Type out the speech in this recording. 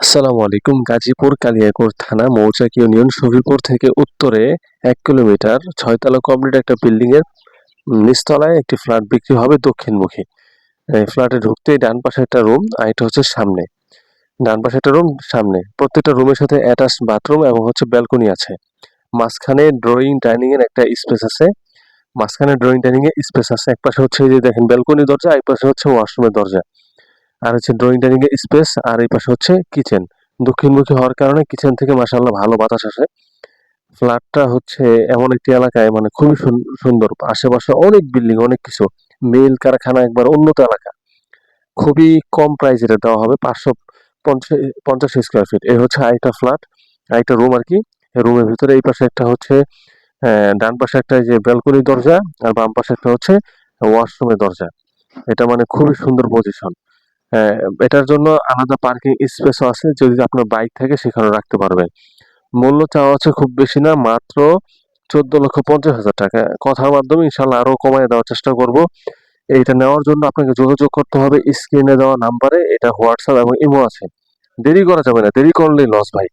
আসসালামু আলাইকুম, গাজীপুর কালিয়াকৈর থানা, মৌচাক ইউনিয়ন শফিপুর থেকে উত্তরে এক কিলোমিটার, ছয়তলা কমপ্লিট একটা বিল্ডিং এর নিচতলায় একটি ফ্ল্যাট বিক্রি হবে দক্ষিণমুখী। ফ্ল্যাটে ঢুকতেই ডান পাশে একটা রুম আর এটা হচ্ছে সামনে। ডান পাশে একটা রুম সামনে। প্রত্যেকটা রুমের সাথে অ্যাটাচ বাথরুম এবং হচ্ছে ব্যালকনি আছে। মাঝখানে ড্রয়িং ডাইনিং এর একটা স্পেস আছে। মাঝখানে ড্রয়িং ডাইনিং এর স্পেস আছে। এক পাশে হচ্ছে যে দেখেন ব্যালকনি দরজা এক পাশে হচ্ছে ওয়াশরুমের দরজা। আর হচ্ছে ড্রয়িং ডাইনিং এর স্পেস আর এই পাশে হচ্ছে কিচেন দক্ষিণমুখী হওয়ার কারণে কিচেন থেকে মাসাল্লাহ ভালো বাতাস আসে। ফ্ল্যাটটা হচ্ছে এমন একটি এলাকায় মানে খুবই সুন- সুন্দর। আশেপাশে অনেক বিল্ডিং অনেক কিছু। মিল কারখানা একবার উন্নত এলাকা। খুবই কম প্রাইসে এটা দেওয়া হবে, পাঁচশো পঞ্চাশ স্কোয়ার ফিট এই হচ্ছে আরেকটা ফ্ল্যাট আরেকটা রুম আর কি। রুমের ভিতরে এই পাশে একটা হচ্ছে ডান পাশে একটা যে ব্যালকনি দরজা, আর বাম পাশে একটা হচ্ছে ওয়াশরুমের দরজা। এটা মানে খুবই সুন্দর পজিশন এটার জন্য আলাদা পার্কিং স্পেসও আছে যদি আপনার বাইক থাকে সেখানে রাখতে পারবেন। মূল্য চাওয়া আছে খুব বেশি না, মাত্র চোদ্দ লক্ষ পঞ্চাশ হাজার টাকা। কথার মাধ্যমে ইনশাল্লাহ আরও কমায় দেওয়ার চেষ্টা করব। এইটা নেওয়ার জন্য আপনাকে যোগাযোগ করতে হবে স্ক্রিনে দেওয়া নাম্বারে এটা হোয়াটসঅ্যাপ এবং ইমো আছে। দেরি করা যাবে না, দেরি করলেই লস ভাই।